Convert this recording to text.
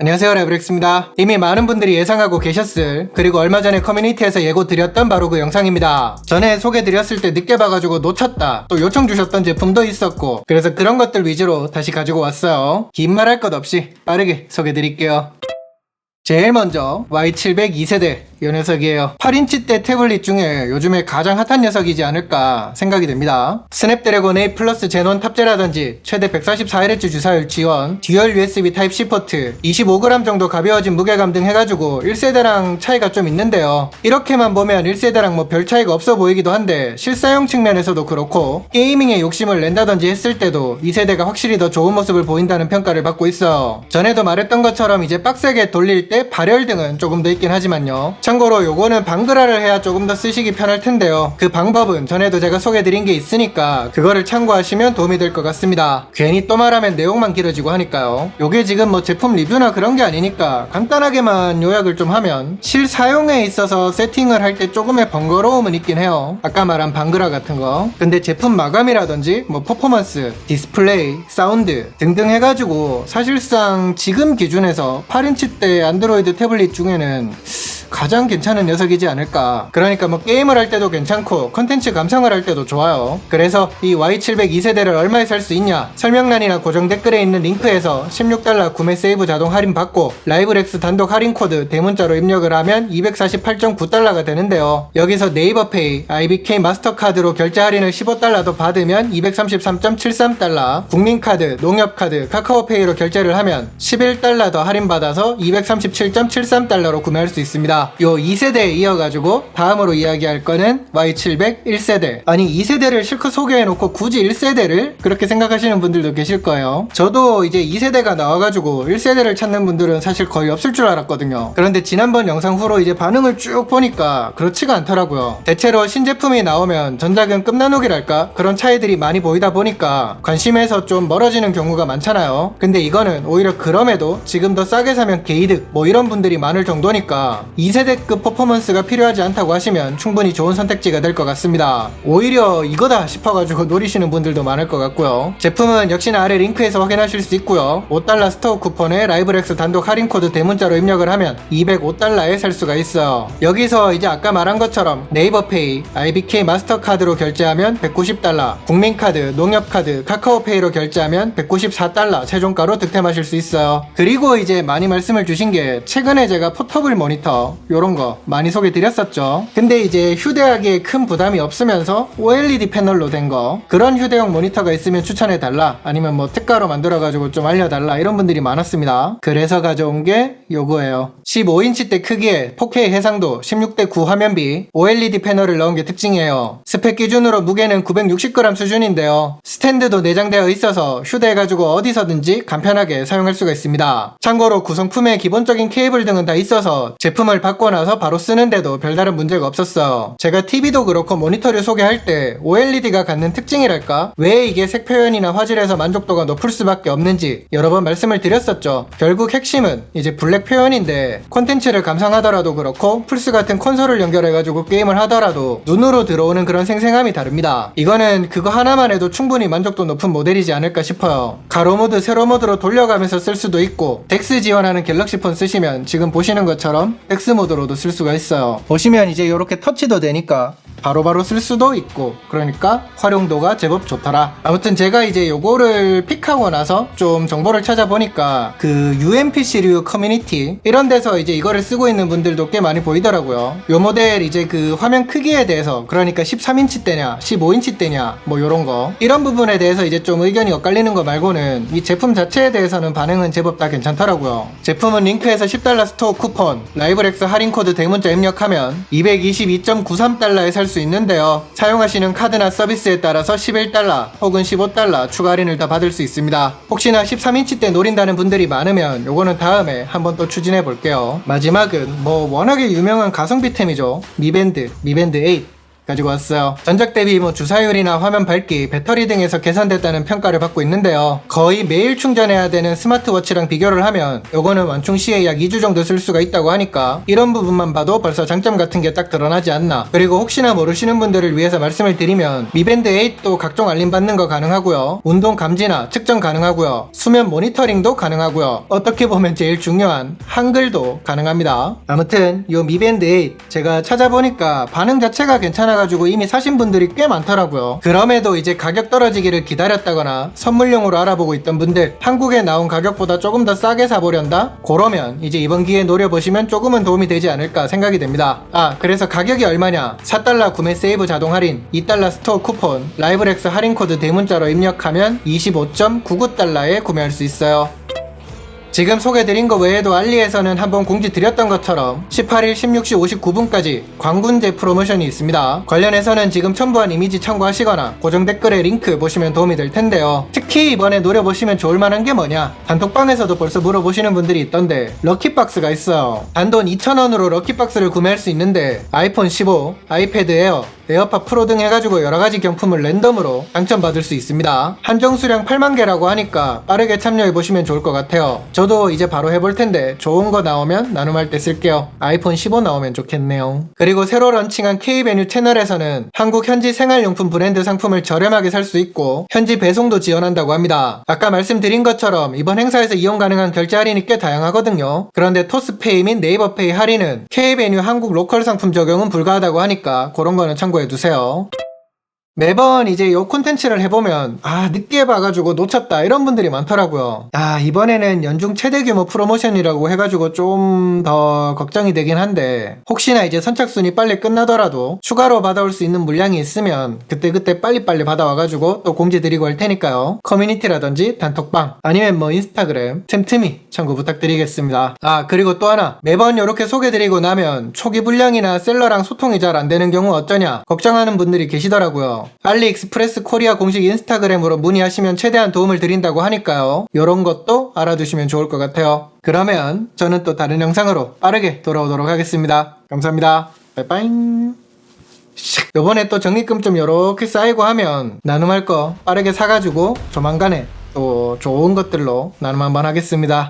안녕하세요 레브렉스입니다. 이미 많은 분들이 예상하고 계셨을 그리고 얼마 전에 커뮤니티에서 예고 드렸던 바로 그 영상입니다. 전에 소개 드렸을 때 늦게 봐가지고 놓쳤다 또 요청 주셨던 제품도 있었고 그래서 그런 것들 위주로 다시 가지고 왔어요. 긴 말 할 것 없이 빠르게 소개 드릴게요. 제일 먼저 Y700 2세대 이 녀석이에요. 8인치대 태블릿 중에 요즘에 가장 핫한 녀석이지 않을까 생각이 됩니다. 스냅드래곤 A 플러스 제논 탑재라든지 최대 144Hz 주사율 지원, 듀얼 USB Type-C 포트, 25g 정도 가벼워진 무게감 등 해가지고 1세대랑 차이가 좀 있는데요. 이렇게만 보면 1세대랑 뭐 별 차이가 없어 보이기도 한데 실사용 측면에서도 그렇고 게이밍에 욕심을 낸다든지 했을 때도 2세대가 확실히 더 좋은 모습을 보인다는 평가를 받고 있어요. 전에도 말했던 것처럼 이제 빡세게 돌릴 때 발열 등은 조금 더 있긴 하지만요. 참고로 요거는 방그라를 해야 조금 더 쓰시기 편할 텐데요. 그 방법은 전에도 제가 소개드린 게 있으니까 그거를 참고하시면 도움이 될 것 같습니다. 괜히 또 말하면 내용만 길어지고 하니까요. 요게 지금 뭐 제품 리뷰나 그런 게 아니니까 간단하게만 요약을 좀 하면 실사용에 있어서 세팅을 할 때 조금의 번거로움은 있긴 해요. 아까 말한 방그라 같은 거. 근데 제품 마감이라든지 뭐 퍼포먼스, 디스플레이, 사운드 등등 해가지고 사실상 지금 기준에서 8인치대 안드로이드 태블릿 중에는 가장 괜찮은 녀석이지 않을까. 그러니까 뭐 게임을 할 때도 괜찮고 컨텐츠 감상을 할 때도 좋아요. 그래서 이 Y700 2세대를 얼마에 살 수 있냐? 설명란이나 고정 댓글에 있는 링크에서 16달러 구매 세이브 자동 할인 받고 라이브렉스 단독 할인 코드 대문자로 입력을 하면 248.9달러가 되는데요. 여기서 네이버페이, IBK 마스터카드로 결제 할인을 15달러 더 받으면 233.73달러, 국민카드, 농협카드, 카카오페이로 결제를 하면 11달러 더 할인받아서 237.73달러로 구매할 수 있습니다. 요 2세대에 이어가지고 다음으로 이야기할 거는 Y700 1세대. 아니 2세대를 실컷 소개해놓고 굳이 1세대를 그렇게 생각하시는 분들도 계실 거예요. 저도 이제 2세대가 나와가지고 1세대를 찾는 분들은 사실 거의 없을 줄 알았거든요. 그런데 지난번 영상 후로 이제 반응을 쭉 보니까 그렇지가 않더라고요. 대체로 신제품이 나오면 전작은 끝나누기랄까 그런 차이들이 많이 보이다 보니까 관심에서 좀 멀어지는 경우가 많잖아요. 근데 이거는 오히려 그럼에도 지금 더 싸게 사면 개이득 뭐 이런 분들이 많을 정도니까 2세 대급 퍼포먼스가 필요하지 않다고 하시면 충분히 좋은 선택지가 될 것 같습니다. 오히려 이거다 싶어가지고 노리시는 분들도 많을 것 같고요. 제품은 역시나 아래 링크에서 확인하실 수 있고요. 5달러 스토어 쿠폰에 라이브렉스 단독 할인 코드 대문자로 입력을 하면 205달러에 살 수가 있어요. 여기서 이제 아까 말한 것처럼 네이버페이, IBK 마스터카드로 결제하면 190달러, 국민카드, 농협카드, 카카오페이로 결제하면 194달러 최종가로 득템하실 수 있어요. 그리고 이제 많이 말씀을 주신 게 최근에 제가 포터블 모니터 요런 거 많이 소개 드렸었죠. 근데 이제 휴대하기에 큰 부담이 없으면서 OLED 패널로 된 거 그런 휴대용 모니터가 있으면 추천해 달라 아니면 뭐 특가로 만들어 가지고 좀 알려달라 이런 분들이 많았습니다. 그래서 가져온 게 요거예요. 15인치 대 크기에 4K 해상도 16대 9 화면비 OLED 패널을 넣은 게 특징이에요. 스펙 기준으로 무게는 960g 수준인데요. 스탠드도 내장되어 있어서 휴대해 가지고 어디서든지 간편하게 사용할 수가 있습니다. 참고로 구성품에 기본적인 케이블 등은 다 있어서 제품을 받고 나서 바로 쓰는데도 별다른 문제가 없었어요. 제가 TV도 그렇고 모니터를 소개할 때 OLED가 갖는 특징이랄까? 왜 이게 색 표현이나 화질에서 만족도가 높을 수밖에 없는지 여러 번 말씀을 드렸었죠. 결국 핵심은 이제 블랙 표현인데 콘텐츠를 감상하더라도 그렇고 플스 같은 콘솔을 연결해가지고 게임을 하더라도 눈으로 들어오는 그런 생생함이 다릅니다. 이거는 그거 하나만 해도 충분히 만족도 높은 모델이지 않을까 싶어요. 가로 모드, 세로 모드로 돌려가면서 쓸 수도 있고 덱스 지원하는 갤럭시 폰 쓰시면 지금 보시는 것처럼 덱스 모드 로도 쓸 수가 있어요. 보시면 이제 이렇게 터치도 되니까 바로바로 쓸 수도 있고 그러니까 활용도가 제법 좋더라. 아무튼 제가 이제 요거를 픽하고 나서 좀 정보를 찾아보니까 그 UMPC류 커뮤니티 이런 데서 이제 이거를 쓰고 있는 분들도 꽤 많이 보이더라고요. 요 모델 이제 그 화면 크기에 대해서 그러니까 13인치 대냐 15인치 대냐 뭐 요런 거. 이런 부분에 대해서 이제 좀 의견이 엇갈리는 거 말고는 이 제품 자체에 대해서는 반응은 제법 다 괜찮더라고요. 제품은 링크에서 10달러 스토어 쿠폰 라이브렉스 할인 코드 대문자 입력하면 222.93달러에 살수 있는데요. 사용하시는 카드나 서비스에 따라서 11달러 혹은 15달러 추가 할인을 더 받을 수 있습니다. 혹시나 13인치 때 노린다는 분들이 많으면 요거는 다음에 한번 또 추진해 볼게요. 마지막은 뭐 워낙에 유명한 가성비템이죠. 미밴드, 미밴드 8. 가지고 왔어요. 전작 대비 뭐 주사율이나 화면 밝기, 배터리 등에서 개선됐다는 평가를 받고 있는데요. 거의 매일 충전해야 되는 스마트워치랑 비교를 하면 요거는 완충 시에 약 2주 정도 쓸 수가 있다고 하니까 이런 부분만 봐도 벌써 장점 같은 게 딱 드러나지 않나. 그리고 혹시나 모르시는 분들을 위해서 말씀을 드리면 미밴드 8도 각종 알림 받는 거 가능하고요. 운동 감지나 측정 가능하고요. 수면 모니터링도 가능하고요. 어떻게 보면 제일 중요한 한글도 가능합니다. 아무튼 요 미밴드 8 제가 찾아보니까 반응 자체가 괜찮아 가지고 이미 사신 분들이 꽤 많더라고요. 그럼에도 이제 가격 떨어지기를 기다렸다거나 선물용으로 알아보고 있던 분들 한국에 나온 가격보다 조금 더 싸게 사보련다? 그러면 이제 이번 기회에 노려보시면 조금은 도움이 되지 않을까 생각이 됩니다. 아 그래서 가격이 얼마냐? 4달러 구매 세이브 자동 할인, 2달러 스토어 쿠폰, 라이브렉스 할인 코드 대문자로 입력하면 25.99달러에 구매할 수 있어요. 지금 소개드린 것 외에도 알리에서는 한번 공지 드렸던 것처럼 18일 16시 59분까지 광군제 프로모션이 있습니다. 관련해서는 지금 첨부한 이미지 참고하시거나 고정 댓글에 링크 보시면 도움이 될 텐데요. 특히 이번에 노려보시면 좋을 만한 게 뭐냐? 단톡방에서도 벌써 물어보시는 분들이 있던데 럭키박스가 있어요. 단돈 2,000원으로 럭키박스를 구매할 수 있는데 아이폰 15, 아이패드 에어, 에어팟 프로 등 해가지고 여러가지 경품을 랜덤으로 당첨받을 수 있습니다. 한정 수량 8만 개라고 하니까 빠르게 참여해보시면 좋을 것 같아요. 저도 이제 바로 해볼 텐데 좋은 거 나오면 나눔할 때 쓸게요. 아이폰 15 나오면 좋겠네요. 그리고 새로 런칭한 K메뉴 채널에서는 한국 현지 생활용품 브랜드 상품을 저렴하게 살 수 있고 현지 배송도 지원한다고 합니다. 아까 말씀드린 것처럼 이번 행사에서 이용 가능한 결제 할인이 꽤 다양하거든요. 그런데 토스페이 및 네이버페이 할인은 K메뉴 한국 로컬 상품 적용은 불가하다고 하니까 그런 거는 참고 해 두세요. 매번 이제 요 콘텐츠를 해보면 아 늦게 봐가지고 놓쳤다 이런 분들이 많더라고요. 아 이번에는 연중 최대 규모 프로모션이라고 해가지고 좀 더 걱정이 되긴 한데 혹시나 이제 선착순이 빨리 끝나더라도 추가로 받아올 수 있는 물량이 있으면 그때그때 빨리빨리 받아와가지고 또 공지 드리고 할 테니까요. 커뮤니티라든지 단톡방 아니면 뭐 인스타그램 틈틈이 참고 부탁드리겠습니다. 아 그리고 또 하나. 매번 이렇게 소개드리고 나면 초기 물량이나 셀러랑 소통이 잘 안 되는 경우 어쩌냐 걱정하는 분들이 계시더라고요 알리익스프레스 코리아 공식 인스타그램으로 문의하시면 최대한 도움을 드린다고 하니까요. 이런 것도 알아두시면 좋을 것 같아요. 그러면 저는 또 다른 영상으로 빠르게 돌아오도록 하겠습니다. 감사합니다. 빠이빠이. 샥. 요번에 또 적립금 좀 요렇게 쌓이고 하면 나눔할 거 빠르게 사가지고 조만간에 또 좋은 것들로 나눔 한번 하겠습니다.